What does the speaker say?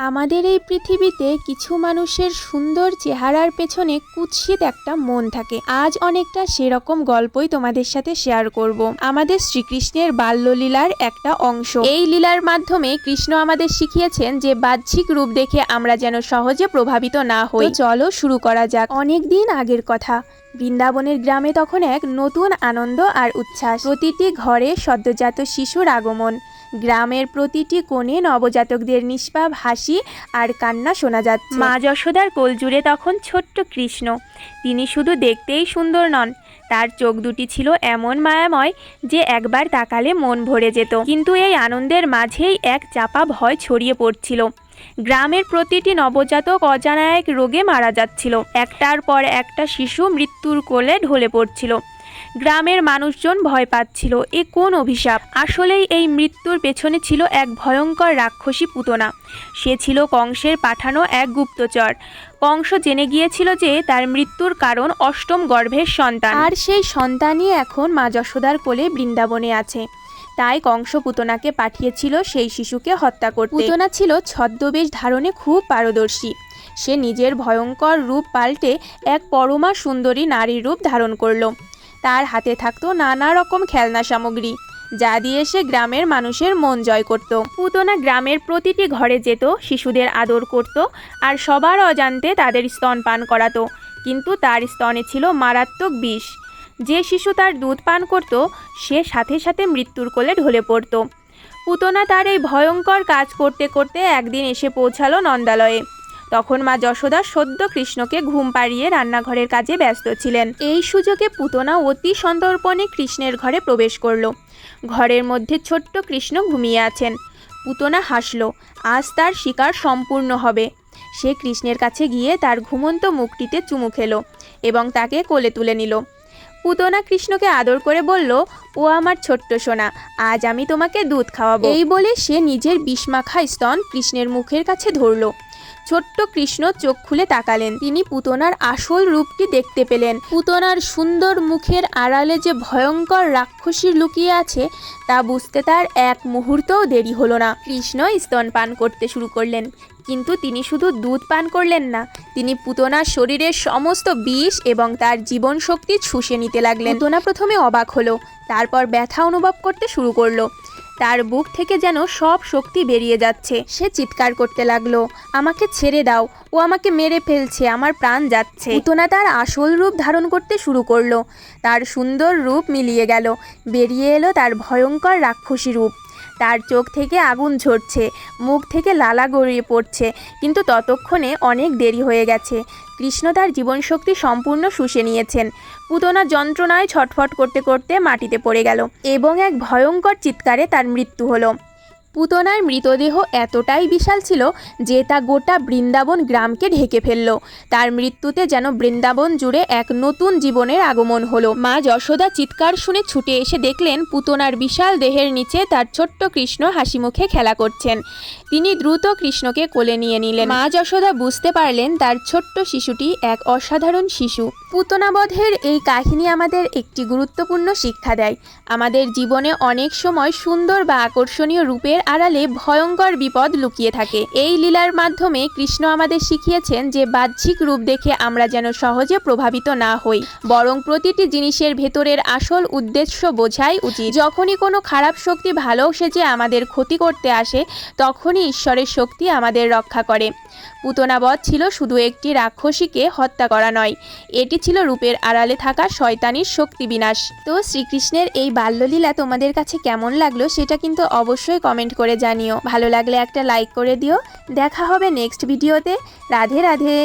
আমাদের এই পৃথিবীতে কিছু মানুষের সুন্দর চেহারার পেছনে কুৎসিত একটা মন থাকে। আজ অনেকটা সেরকম গল্পই তোমাদের সাথে শেয়ার করব। আমাদের শ্রীকৃষ্ণের বাল্যলীলার একটা অংশ। এই লীলার মাধ্যমে কৃষ্ণ আমাদের শিখিয়েছেন যে বাহ্যিক রূপ দেখে আমরা যেন সহজে প্রভাবিত না হই। চলো শুরু করা যাক। অনেক দিন আগের কথা। বৃন্দাবনের গ্রামে তখন এক নতুন আনন্দ আর উচ্ছ্বাস। প্রতিটি ঘরে সদ্যজাত শিশুর আগমন। গ্রামের প্রতিটি কোণে নবজাতকদের নিষ্পাপ হাসি আর কান্না শোনা যাচ্ছে। মা যশোদার কোল জুড়ে তখন ছোট্ট কৃষ্ণ। তিনি শুধু দেখতেই সুন্দর নন, তার চোখ দুটি ছিল এমন মায়াময় যে একবার তাকালে মন ভরে যেত। কিন্তু এই আনন্দের মাঝেই এক চাপা ভয় ছড়িয়ে পড়ছিল। গ্রামের প্রতিটি নবজাতক অজানা এক রোগে মারা যাচ্ছিল। একটার পর একটা শিশু মৃত্যুর কোলে ঢলে পড়ছিল। গ্রামের মানুষজন ভয় পাচ্ছিল। এ কোন অভিশাপ? আসলেই এই মৃত্যুর পেছনে ছিল এক ভয়ঙ্কর রাক্ষসী পুতনা। সে ছিল কংসের পাঠানো এক গুপ্তচর। কংস জেনে গিয়েছিল যে তার মৃত্যুর কারণ অষ্টম গর্ভের সন্তান। আর সেই সন্তানই এখন মা যশোদার কোলে বৃন্দাবনে আছে। তাই কংস পুতনাকে পাঠিয়েছিল সেই শিশুকে হত্যা করতে। পুতনা ছিল ছদ্মবেশ ধারণে খুব পারদর্শী। সে নিজের ভয়ঙ্কর রূপ পাল্টে এক পরমা সুন্দরী নারীর রূপ ধারণ করল। তার হাতে থাকতো নানা রকম খেলনা সামগ্রী, যা দিয়ে সে গ্রামের মানুষের মন জয় করত। পুতনা গ্রামের প্রতিটি ঘরে যেত, শিশুদের আদর করত আর সবার অজান্তে তাদের স্তন পান করাতো। কিন্তু তার স্তনে ছিল মারাত্মক বিষ। যে শিশু তার দুধ পান করত, সে সাথে সাথে মৃত্যুর কোলে ঢলে পড়ত। পুতনা তার এই ভয়ঙ্কর কাজ করতে করতে একদিন এসে পৌঁছালো নন্দালয়ে। তখন মা যশোদা সদ্য কৃষ্ণকে ঘুম পাড়িয়ে রান্নাঘরের কাজে ব্যস্ত ছিলেন। এই সুযোগে পুতনা অতি সন্তর্পণে কৃষ্ণের ঘরে প্রবেশ করল। ঘরের মধ্যে ছোট্ট কৃষ্ণ ঘুমিয়ে আছেন। পুতনা হাসল, আজ তার শিকার সম্পূর্ণ হবে। সে কৃষ্ণের কাছে গিয়ে তার ঘুমন্ত মুখটিতে চুমু খেলো এবং তাকে কোলে তুলে নিল। পুতনা কৃষ্ণকে আদর করে বলল, ও আমার ছোট্ট সোনা, আজ আমি তোমাকে দুধ খাওয়াবো। এই বলে সে নিজের বিষমাখা স্তন কৃষ্ণের মুখের কাছে ধরল। ছোট্ট কৃষ্ণ চোখ খুলে তাকালেন। তিনি পুতনার আসল রূপটি দেখতে পেলেন। পুতনার সুন্দর মুখের আড়ালে যে ভয়ঙ্কর রাক্ষসীর লুকিয়ে আছে, তা বুঝতে তার এক মুহূর্তও দেরি হলো না। কৃষ্ণ স্তন পান করতে শুরু করলেন। কিন্তু তিনি শুধু দুধ পান করলেন না, তিনি পুতনার শরীরের সমস্ত বিষ এবং তার জীবন শক্তি শুষে নিতে লাগলেন। পুতনা প্রথমে অবাক হলো, তারপর ব্যথা অনুভব করতে শুরু করল। তার বুক থেকে যেন সব শক্তি বেরিয়ে যাচ্ছে। সে চিৎকার করতে লাগল, আমাকে ছেড়ে দাও, ও আমাকে মেরে ফেলছে, আমার প্রাণ যাচ্ছে। পুতনা তার আসল রূপ ধারণ করতে শুরু করল। তার সুন্দর রূপ মিলিয়ে গেল, বেরিয়ে এলো তার ভয়ঙ্কর রাক্ষসী রূপ। তার চোখ থেকে আগুন ঝরছে, মুখ থেকে লালা গড়িয়ে পড়ছে, কিন্তু ততক্ষণে অনেক দেরি হয়ে গেছে। কৃষ্ণ তার জীবনশক্তি সম্পূর্ণ শুষে নিয়েছেন। পুতনা যন্ত্রণায় ছটফট করতে করতে মাটিতে পড়ে গেল এবং এক ভয়ঙ্কর চিৎকারে তার মৃত্যু হলো। পুতনার মৃতদেহ এতটাই বিশাল ছিল যে তা গোটা বৃন্দাবন গ্রামকে ঢেকে ফেলল। তার মৃত্যুতে যেন বৃন্দাবন জুড়ে এক নতুন জীবনের আগমন হলো। মা যশোদা চিৎকার শুনে ছুটে এসে দেখলেন পুতনার বিশাল দেহের নিচে তার ছোট্ট কৃষ্ণ হাসি মুখে খেলা করছেন। তিনি দ্রুত কৃষ্ণকে কোলে নিয়ে নিলেন। মা যশোদা বুঝতে পারলেন তার ছোট্ট শিশুটি এক অসাধারণ শিশু। পুতনাবধের এই কাহিনী আমাদের একটি গুরুত্বপূর্ণ শিক্ষা দেয়। আমাদের জীবনে অনেক সময় সুন্দর বা আকর্ষণীয় রূপের আড়ালে ভয়ঙ্কর বিপদ লুকিয়ে থাকে। এই লীলার মাধ্যমে কৃষ্ণ আমাদের শিখিয়েছেন যে বাহ্যিক রূপ দেখে আমরা যেন সহজে প্রভাবিত না হই। বরং প্রতিটি জিনিসের ভেতরের আসল উদ্দেশ্য বোঝাই উচিত। যখনই কোনো খারাপ শক্তি ভালো সেজে আমাদের ক্ষতি করতে আসে, তখনই ঈশ্বরের শক্তি আমাদের রক্ষা করে। পুতনাবধ ছিল শুধু একটি রাক্ষসীকে হত্যা করা নয়, এটি ছিল রূপের আড়ালে থাকা শয়তানির শক্তি বিনাশ। তো শ্রীকৃষ্ণের এই বাল্যলীলা তোমাদের কাছে কেমন লাগল সেটা কিন্তু অবশ্যই কমেন্ট করে জানিও। ভালো লাগলে একটা লাইক করে দিও। দেখা হবে নেক্সট ভিডিওতে। রাধে রাধে।